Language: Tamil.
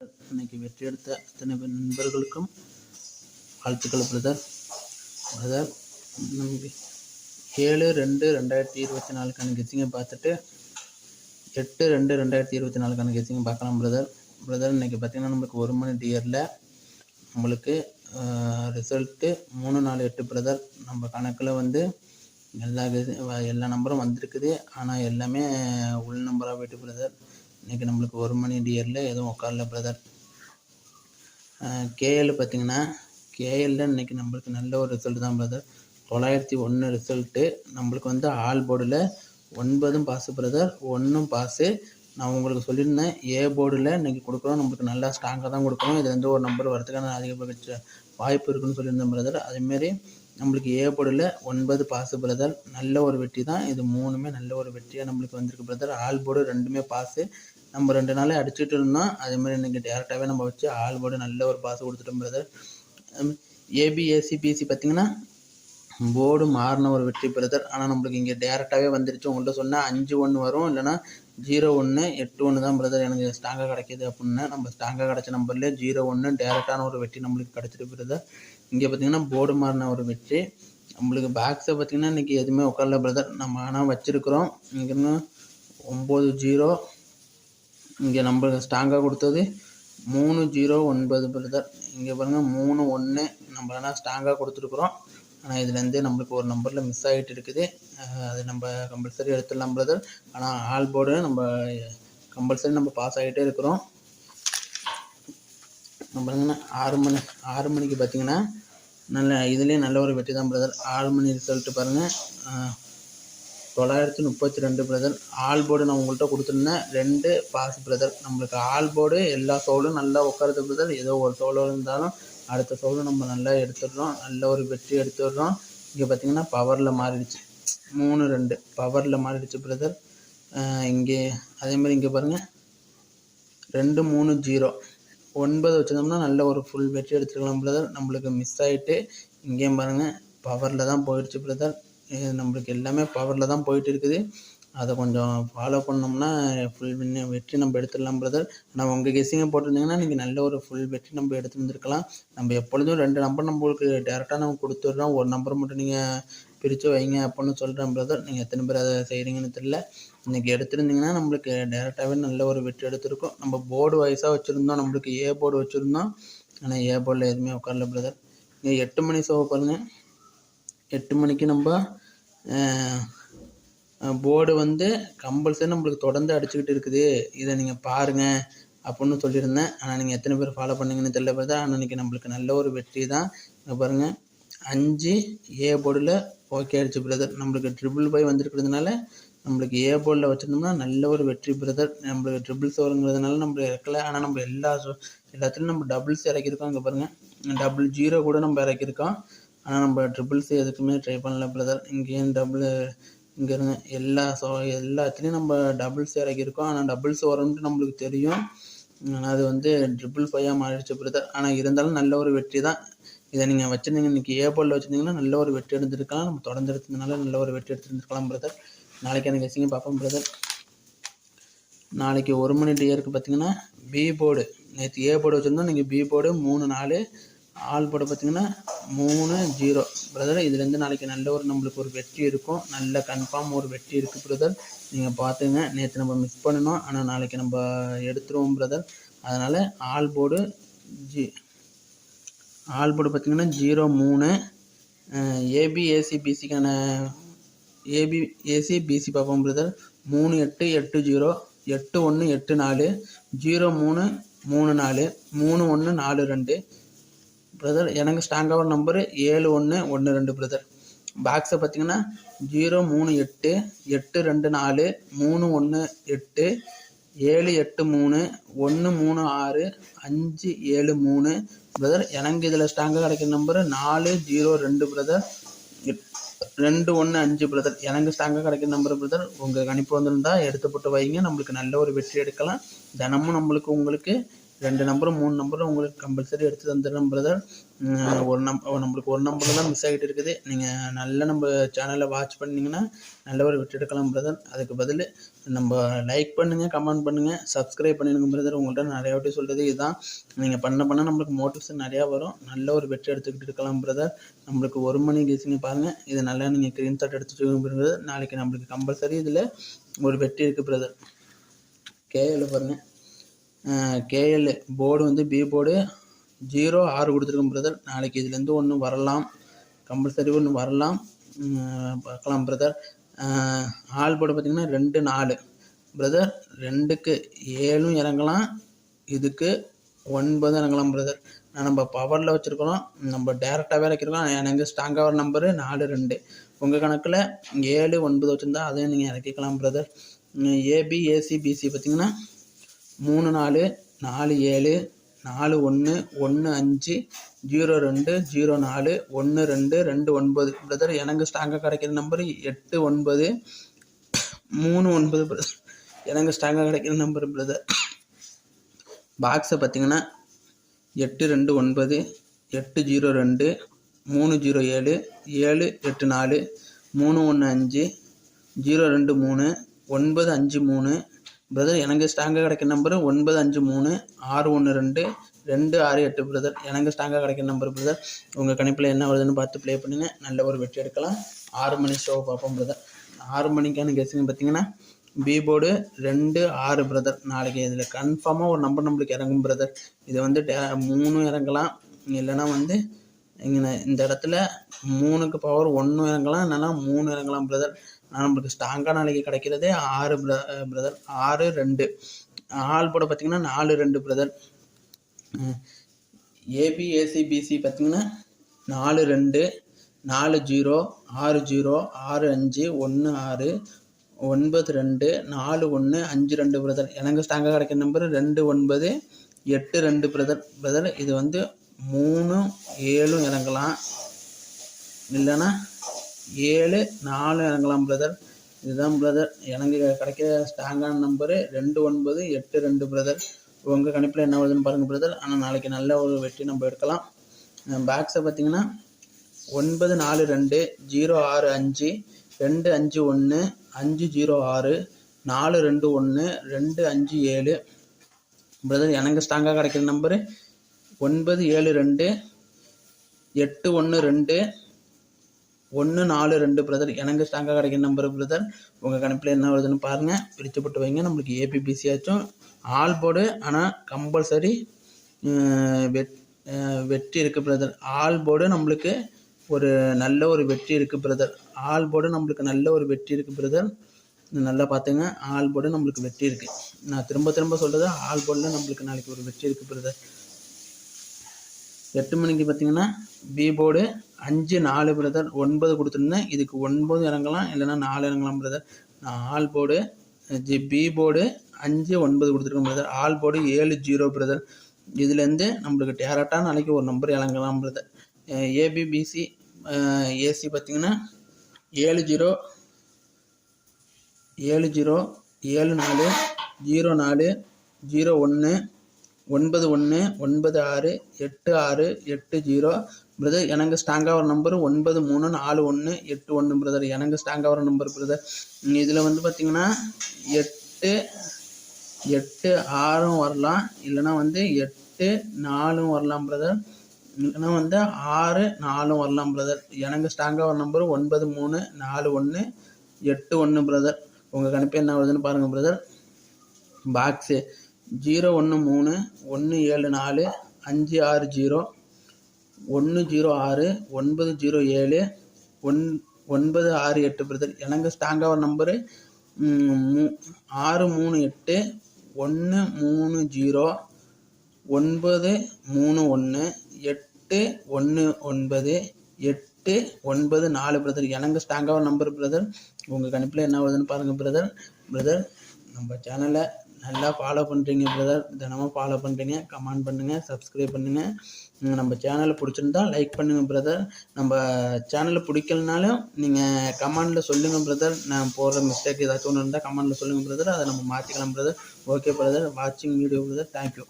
இன்னைக்கு வெற்றி எடுத்த அத்தனை நண்பர்களுக்கும் வாழ்த்துக்கள் பிரதர் பிரதர் நமக்கு ஏழு ரெண்டு ரெண்டாயிரத்தி இருபத்தி நாலுக்கான கெஸ்ஸிங்கை பார்த்துட்டு எட்டு ரெண்டு ரெண்டாயிரத்தி இருபத்தி நாலுக்கான கெஸ்ஸிங்கை பார்க்கலாம் பிரதர் பிரதர் இன்னைக்கு பார்த்தீங்கன்னா நம்மளுக்கு ஒரு மணி டியரில் நம்மளுக்கு ரிசல்ட்டு மூணு நாலு எட்டு பிரதர் நம்ம கணக்கில் வந்து எல்லா எல்லா நம்பரும் வந்திருக்குது. ஆனால் எல்லாமே உள் நம்பராக போயிட்டு பிரதர் இன்னைக்கு நம்மளுக்கு ஒரு மணி டியரில் எதுவும் உட்காரல பிரதர் கேஎல் பார்த்தீங்கன்னா கேஎல்ல இன்னைக்கு நம்மளுக்கு நல்ல ஒரு ரிசல்ட் தான் பிரதர் தொள்ளாயிரத்தி ஒன்று ரிசல்ட்டு நம்மளுக்கு வந்து ஆல் போர்டில் ஒன்பதும் பாஸு பிரதர் ஒன்றும் பாஸு நான் உங்களுக்கு சொல்லியிருந்தேன் ஏ போர்டில் இன்றைக்கி கொடுக்குறோம் நம்மளுக்கு நல்லா ஸ்ட்ராங்காக தான் கொடுக்கணும். இது வந்து ஒரு நம்பர் வரதுக்கான அதிகபட்ச வாய்ப்பு இருக்குன்னு சொல்லியிருந்தேன் பிரதர் அதேமாரி நம்மளுக்கு ஏ போர்டில் ஒன்பது பாஸு பிரதர் நல்ல ஒரு வெற்றி தான். இது மூணுமே நல்ல ஒரு வெற்றியாக நம்மளுக்கு வந்திருக்கு பிரதர் ஆல் போர்டு ரெண்டுமே பாஸு நம்ம ரெண்டு நாளே அடிச்சுட்டு இருந்தோம் அதே மாதிரி இன்னைக்கு டேரெக்டாகவே நம்ம வச்சு ஆள் போட நல்ல ஒரு பாஸ் கொடுத்துட்டோம் பிரதர் ஏபிஎஸ்சி பிசி பார்த்தீங்கன்னா போர்டு மாறின ஒரு வெற்றி பிரதர் ஆனால் நம்மளுக்கு இங்கே டேரெக்டாகவே வந்துருச்சு. உங்கள்கிட்ட சொன்னால் அஞ்சு ஒன்று வரும் இல்லைன்னா ஜீரோ ஒன்று எட்டு ஒன்று தான் பிரதர் எனக்கு ஸ்ட்ராங்காக கிடைக்கிது அப்படின்னா நம்ம ஸ்ட்ராங்காக கிடைச்ச நம்பர்லேயே ஜீரோ ஒன்று டேரெக்டான ஒரு வெற்றி நம்மளுக்கு கிடச்சிட்டு பிரதர் இங்கே பார்த்தீங்கன்னா போர்டு மாறின ஒரு வெற்றி. நம்மளுக்கு பேக்ஸை பார்த்தீங்கன்னா இன்றைக்கி எதுவுமே உட்காரல பிரதர் நம்ம ஆனால் வச்சுருக்குறோம். இங்கே ஒம்பது ஜீரோ இங்கே நம்மளுக்கு ஸ்ட்ராங்காக கொடுத்தது. மூணு ஜீரோ ஒன்பது பிரதர் இங்கே பாருங்கள் மூணு ஒன்று நம்ம ஆனால் ஸ்ட்ராங்காக கொடுத்துருக்குறோம். ஆனால் இதுலேருந்து நம்மளுக்கு ஒரு நம்பரில் மிஸ் ஆகிட்டு இருக்குது. அது நம்ம கம்பல்சரி எடுத்துடலாம் பிரதர் ஆனால் ஆல் போர்டு நம்ம கம்பல்சரி நம்ம பாஸ் ஆகிட்டே இருக்கிறோம். நம்ம பாருங்கன்னா ஆறு மணி ஆறு மணிக்கு பார்த்தீங்கன்னா நல்ல இதுலேயே நல்ல ஒரு வெற்றி தான் பிரதர் ஆறு மணி ரிசல்ட்டு பாருங்கள் தொள்ளாயிரத்தி முப்பத்தி ரெண்டு பிரதர் ஆல் போர்டு நான் உங்கள்கிட்ட கொடுத்துருந்தேன். ரெண்டு பாஸ் பிரதர் நம்மளுக்கு ஆல் போர்டு எல்லா சோலும் நல்லா உட்காருது பிரதர் ஏதோ ஒரு சோலோ இருந்தாலும் அடுத்த சோலும் நம்ம நல்லா எடுத்துடுறோம். நல்ல ஒரு வெற்றி எடுத்துடுறோம். இங்கே பார்த்தீங்கன்னா பவரில் மாறிடுச்சு. மூணு ரெண்டு. பவரில் மாறிடுச்சு பிரதர் இங்கே அதே மாதிரி இங்கே பாருங்கள் ரெண்டு மூணு ஜீரோ ஒன்பது வச்சிருந்தோம்னா நல்ல ஒரு ஃபுல் வெற்றி எடுத்துருக்கலாம் பிரதர் நம்மளுக்கு மிஸ் ஆகிட்டு இங்கேயும் பாருங்கள் பவரில் தான் போயிடுச்சு பிரதர் நம்மளுக்கு எல்லாமே பவரில் தான் போயிட்டு இருக்குது அதை கொஞ்சம் ஃபாலோ பண்ணோம்னா ஃபுல் வெற்றி நம்ம எடுத்துடலாம் பிரதர் ஆனால் உங்கள் கெஸ்ஸிங்கை போட்டிருந்தீங்கன்னா நீங்கள் நல்ல ஒரு ஃபுல் வெற்றி நம்ம எடுத்து வந்திருக்கலாம். நம்ம எப்பொழுதும் ரெண்டு நம்பர் நம்மளுக்கு டேரெக்டாக நம்ம கொடுத்துட்றோம். ஒரு நம்பர் மட்டும் நீங்கள் பிரித்து வைங்க அப்படின்னு சொல்கிறேன் பிரதர் நீங்கள் எத்தனை பேர் அதை செய்கிறீங்கன்னு தெரியல. இன்றைக்கி எடுத்திருந்தீங்கன்னா நம்மளுக்கு டேரெக்டாகவே நல்ல ஒரு வெற்றி எடுத்திருக்கோம். நம்ம போர்டு வைஸாக வச்சுருந்தோம். நம்மளுக்கு ஏ போர்டு வச்சுருந்தோம். ஆனால் ஏ போர்டில் எதுவுமே உட்காரல பிரதர் இங்கே எட்டு மணி ஷோ பாருங்கள் எட்டு மணிக்கு நம்ம போர்டு வந்து கம்பல்சரி நம்மளுக்கு தொடர்ந்து அடிச்சுக்கிட்டு இருக்குது. இதை நீங்கள் பாருங்கள் அப்படின்னு சொல்லியிருந்தேன். ஆனால் நீங்கள் எத்தனை பேர் ஃபாலோ பண்ணீங்கன்னு தெரியல பார்த்தா ஆனால் இன்றைக்கி நம்மளுக்கு நல்ல ஒரு வெற்றி தான். இங்கே பாருங்கள் அஞ்சு ஏ போர்டில் ஓகே ஆயிடுச்சு பிரதர். நம்மளுக்கு ட்ரிபிள் பை வந்திருக்கிறதுனால நம்மளுக்கு ஏ போர்டில் வச்சுருந்தோம்னா நல்ல ஒரு வெற்றி பிரதர். நம்மளுக்கு ட்ரிபிள்ஸ் வருங்கிறதுனால நம்ம இறக்கல. ஆனால் நம்ம எல்லா எல்லாத்துலேயும் நம்ம டபுள்ஸ் இறக்கியிருக்கோம். இங்கே பாருங்கள் டபுள் ஜீரோ கூட நம்ம இறக்கியிருக்கோம். ஆனால் நம்ம ட்ரிபிள்ஸ் எதுக்குமே ட்ரை பண்ணல பிரதர் இங்கேயும் டபுள் இங்கே இருங்க. எல்லா ஸோ எல்லாத்துலேயும் நம்ம டபுள்ஸ் இறக்கியிருக்கோம் ஆனால் டபுள்ஸ் வரும்னு நம்மளுக்கு தெரியும். ஆனால் அது வந்து ட்ரிபிள் ஃபைவாக மாறிடுச்சு பிரதர் ஆனால் இருந்தாலும் நல்ல ஒரு வெற்றி தான். இதை நீங்கள் வச்சுருந்தீங்க இன்றைக்கி ஏ போர்டில் வச்சுருந்தீங்கன்னா நல்ல ஒரு வெற்றி எடுத்திருக்கலாம். நம்ம தொடர்ந்து எடுத்ததுனால நல்ல ஒரு வெற்றி எடுத்துருந்துருக்கலாம் பிரதர் நாளைக்கு எனக்கு கசிங்க பார்ப்போம் பிரதர் நாளைக்கு ஒரு மணி டியருக்கு பார்த்தீங்கன்னா பி போர்டு நேற்று ஏ போர்டு வச்சுருந்தோம். நீங்கள் பி போர்டு மூணு நாலு ஆல் போட பார்த்தீங்கன்னா மூணு ஜீரோ. பிரதர் இதுலேருந்து நாளைக்கு நல்ல ஒரு நம்மளுக்கு ஒரு வெற்றி இருக்கும். நல்ல கன்ஃபார்ம் ஒரு வெற்றி இருக்குது பிரதர் நீங்கள் பார்த்துங்க. நேற்று நம்ம மிஸ் பண்ணினோம். ஆனால் நாளைக்கு நம்ம எடுத்துருவோம் பிரதர் அதனால் all board G all board பார்த்தீங்கன்னா ஜீரோ மூணு. ஏபி ஏசி பிசிக்கான ஏபி ஏசி பிசி பார்ப்போம் பிரதர் மூணு எட்டு எட்டு ஜீரோ. எட்டு ஒன்று எட்டு நாலு. ஜீரோ மூணு மூணு நாலு. மூணு ஒன்று நாலு ரெண்டு. பிரதர் எனக்கு ஸ்ட்ராங்காக நம்பரு ஏழு ஒன்று ஒன்று ரெண்டு பிரதர் பாக்ஸை பார்த்தீங்கன்னா ஜீரோ மூணு எட்டு எட்டு ரெண்டு நாலு மூணு ஒன்று எட்டு ஏழு எட்டு மூணு ஒன்று மூணு ஆறு அஞ்சு ஏழு மூணு. பிரதர் எனக்கு இதில் ஸ்ட்ராங்காக கிடைக்கிற நம்பரு நாலு ஜீரோ ரெண்டு பிரதர் ரெண்டு ஒன்று அஞ்சு பிரதர் எனக்கு ஸ்ட்ராங்காக கிடைக்கிற நம்பர் பிரதர் உங்கள் கணிப்பு வந்திருந்தால் எடுத்து போட்டு வைங்க. நம்மளுக்கு நல்ல ஒரு வெற்றி எடுக்கலாம். தினமும் நம்மளுக்கு உங்களுக்கு ரெண்டு நம்பரும் மூணு நம்பரும் உங்களுக்கு கம்பல்சரி எடுத்து தந்துடுறேன் பிரதர் ஒரு நம் நம்மளுக்கு ஒரு நம்பர் தான் மிஸ் ஆகிட்டு இருக்குது. நீங்கள் நல்ல நம்ம சேனலை வாட்ச் பண்ணிங்கன்னா நல்ல ஒரு விட்டு எடுக்கலாம் பிரதர் அதுக்கு பதில் நம்ம லைக் பண்ணுங்கள் கமெண்ட் பண்ணுங்கள் சப்ஸ்கிரைப் பண்ணிடுங்க பிரதர் உங்கள்கிட்ட நிறையா வாட்டி சொல்கிறது இதுதான். நீங்கள் பண்ண பண்ண நம்மளுக்கு மோட்டிவ்ஸ் நிறையா வரும். நல்ல ஒரு வெற்றி எடுத்துக்கிட்டு இருக்கலாம் பிரதர் நம்மளுக்கு ஒரு மணி கேசிங்க பாருங்கள் இது நல்லா நீங்கள் க்ரீன் ஷாட் எடுத்துட்டு பிரதர் நாளைக்கு நம்மளுக்கு கம்பல்சரி இதில் ஒரு வெற்றி இருக்குது பிரதர் கேஎல் பாருங்கள் கேஎல் போர்டு வந்து பி போர்டு ஜீரோ ஆறு கொடுத்துருக்கோம் பிரதர் நாளைக்கு இதுலேருந்து ஒன்று வரலாம். கம்பல்சரி ஒன்று வரலாம். பார்க்கலாம் பிரதர் ஆள் போர்டு பார்த்திங்கன்னா ரெண்டு நாலு. பிரதர் ரெண்டுக்கு ஏழும் இறங்கலாம். இதுக்கு ஒன்பதும் இறங்கலாம் பிரதர் நம்ம பவரில் வச்சுருக்கிறோம் நம்ம டேரெக்டாகவே இறக்கிருக்கோம். எனக்கு ஸ்ட்ராங்காக ஒரு நம்பரு நாலு ரெண்டு. உங்கள் கணக்கில் ஏழு ஒன்பது வச்சுருந்தா அதையும் நீங்கள் இறக்கிக்கலாம் பிரதர் ஏபி ஏசி பிசி பார்த்திங்கன்னா மூணு நாலு நாலு ஏழு நாலு ஒன்று ஒன்று அஞ்சு ஜீரோ ரெண்டு ஜீரோ நாலு ஒன்று ரெண்டு ரெண்டு ஒன்பது. பிரதர் எனக்கு ஸ்டாங்காக கிடைக்கிற நம்பர் எட்டு ஒன்பது. மூணு ஒன்பது பிரதர் எனக்கு ஸ்டாங்காக கிடைக்கிற நம்பர் பிரதர் பாக்ஸை பார்த்தீங்கன்னா எட்டு ரெண்டு ஒன்பது எட்டு ஜீரோ ரெண்டு மூணு ஜீரோ ஏழு ஏழு எட்டு நாலு மூணு ஒன்று அஞ்சு ஜீரோ ரெண்டு மூணு ஒன்பது அஞ்சு மூணு பிரதர் எனக்கு ஸ்டாங்காக கிடைக்கிற நம்பர் ஒன்பது அஞ்சு மூணு ஆறு ஒன்று ரெண்டு ரெண்டு ஆறு எட்டு பிரதர் எனக்கு ஸ்டாங்காக கிடைக்கிற நம்பர் பிரதர் உங்கள் கணிப்பில் என்ன வருதுன்னு பார்த்து ப்ளே பண்ணுங்க. நல்ல ஒரு வெற்றி எடுக்கலாம். ஆறு மணி ஷோ பார்ப்போம் பிரதர் ஆறு மணிக்கான கெஸ்ஸிங் பார்த்தீங்கன்னா பீபோர்டு ரெண்டு ஆறு பிரதர் நாளைக்கு இதில் கன்ஃபார்மாக ஒரு நம்பர் நம்மளுக்கு இறங்கும் பிரதர் இது வந்து மூணு இறங்கலாம். இல்லைன்னா வந்து இங்கே இந்த இடத்துல மூணுக்கு பவர் ஒன்று இறங்கலாம். இல்லைன்னா மூணு இறங்கலாம் பிரதர் நம்மளுக்கு ஸ்ட்ராங்காக நாளைக்கு கிடைக்கிறதே ஆறு ப்ர பிரதர் ஆறு ரெண்டு. ஆள் போட பார்த்தீங்கன்னா நாலு ரெண்டு பிரதர் ஏபி ஏசி பிசி பார்த்தீங்கன்னா நாலு ரெண்டு. நாலு ஜீரோ. ஆறு ஜீரோ. ஆறு அஞ்சு. ஒன்று ஆறு. ஒன்பது ரெண்டு. நாலு ஒன்று அஞ்சு ரெண்டு பிரதர் எனக்கு ஸ்ட்ராங்காக கிடைக்கிற நம்பர் ரெண்டு ஒன்பது. எட்டு ரெண்டு பிரதர் பிரதர் இது வந்து மூணு ஏழும் இறங்கலாம். இல்லைன்னா ஏழு நாலு இறங்கலாம் பிரதர் இதுதான் பிரதர் எனக்கு கிடைக்கிற ஸ்ட்ராங்கான நம்பரு ரெண்டு ஒன்பது எட்டு ரெண்டு பிரதர் உங்கள் கணிப்பில் என்ன வருதுன்னு பாருங்கள் பிரதர் ஆனால் நாளைக்கு நல்ல ஒரு வெற்றி நம்ம எடுக்கலாம். பேக்ஸை பார்த்தீங்கன்னா ஒன்பது நாலு ரெண்டு ஜீரோ ஆறு அஞ்சு ரெண்டு அஞ்சு ஒன்று அஞ்சு ஜீரோ ஆறு நாலு ரெண்டு ஒன்று ரெண்டு அஞ்சு ஏழு. பிரதர் எனக்கு ஸ்ட்ராங்காக கிடைக்கிற நம்பரு ஒன்பது ஏழு ரெண்டு எட்டு ஒன்று ரெண்டு ஒன்று நாலு ரெண்டு பிரதர் எனக்கு ஸ்ட்ராங்காக கிடைக்கிற நம்பர் பிரதர் உங்கள் கணக்கில் என்ன வருதுன்னு பாருங்கள் பிரித்து போட்டு வைங்க. நம்மளுக்கு ஏபிபிசி ஆச்சும். ஆல் போர்டு ஆனால் கம்பல்சரி வெட் வெற்றி இருக்குது பிரதர் ஆல் போர்டு நம்மளுக்கு ஒரு நல்ல ஒரு வெற்றி இருக்குது பிரதர் ஆல் போர்டு நம்மளுக்கு நல்ல ஒரு வெற்றி இருக்குது பிரதர் நல்லா பார்த்துங்க ஆல் போர்டு நம்மளுக்கு வெற்றி இருக்குது நான் திரும்ப திரும்ப சொல்கிறது ஆல் போர்டில் நம்மளுக்கு நாளைக்கு ஒரு வெற்றி இருக்குது பிரதர் எட்டு மணிக்கு பார்த்தீங்கன்னா பி போர்டு அஞ்சு நாலு பிரதர் ஒன்பது கொடுத்துருந்தேன். இதுக்கு ஒன்பது இறங்கலாம் இல்லைன்னா நாலு இறங்கலாம் brother all board G P board அஞ்சு ஒன்பது கொடுத்துருக்கேன் பிரதர் ஆல் போர்டு ஏழு ஜீரோ பிரதர் இதுலேருந்து நம்மளுக்கு டேரக்டாக நாளைக்கு ஒரு நம்பர் இறங்கலாம் பிரதர் ஏபிபிசி ஏசி பார்த்தீங்கன்னா ஏழு ஜீரோ ஏழு ஜீரோ ஏழு நாலு ஜீரோ நாலு ஜீரோ ஒன்று ஒன்பது ஒன்று ஒன்பது ஆறு எட்டு ஆறு எட்டு ஜீரோ. பிரதர் எனக்கு ஸ்ட்ராங்காக வர நம்பர் ஒன்பது மூணு நாலு ஒன்று எட்டு ஒன்று பிரதர் எனக்கு ஸ்ட்ராங்காக வர நம்பர் பிரதர் இதில் வந்து பார்த்திங்கன்னா எட்டு எட்டு ஆறும் வரலாம். இல்லைனா வந்து எட்டு நாலும் வரலாம் பிரதர் இல்லைனா வந்து ஆறு நாலும் வரலாம் பிரதர் எனக்கு ஸ்ட்ராங்காக வர நம்பர் ஒன்பது மூணு நாலு ஒன்று எட்டு ஒன்று பிரதர் உங்கள் கணிப்பு என்ன வருதுன்னு பாருங்கள் பிரதர் பாக்ஸு ஜீரோ ஒன்று மூணு ஒன்று ஏழு நாலு அஞ்சு ஆறு ஜீரோ ஒன்று ஜீரோ ஆறு ஒன்பது ஜீரோ ஏழு ஒன் ஒன்பது ஆறு எட்டு பிரதர். எனக்கு ஸ்ட்ராங்காக ஒரு நம்பரு ஆறு மூணு எட்டு ஒன்று மூணு ஜீரோ ஒன்பது மூணு ஒன்று எட்டு ஒன்று ஒன்பது எட்டு ஒன்பது நாலு பிரதர். எனக்கு ஸ்ட்ராங்காக நம்பர் பிரதர். உங்கள் கணிப்பில் என்ன வருதுன்னு பாருங்கள் பிரதர். பிரதர் நம்ம சேனலை நல்லா ஃபாலோ பண்ணுறீங்க பிரதர் தினமும் ஃபாலோ பண்ணுறீங்க கமெண்ட் பண்ணுங்கள் சப்ஸ்கிரைப் பண்ணுங்கள் நம்ம சேனலை பிடிச்சிருந்தா லைக் பண்ணுங்கள் பிரதர் நம்ம சேனலை பிடிக்கலனாலும் நீங்கள் கமெண்டில் சொல்லுங்கள் பிரதர் நான் போடுற மிஸ்டேக் ஏதாச்சும் ஒன்று இருந்தால் கமெண்டில் சொல்லுங்கள் பிரதர் அதை நம்ம மாற்றிக்கலாம் பிரதர் ஓகே பிரதர் வாட்சிங் வீடியோ பிரதர் தேங்க்யூ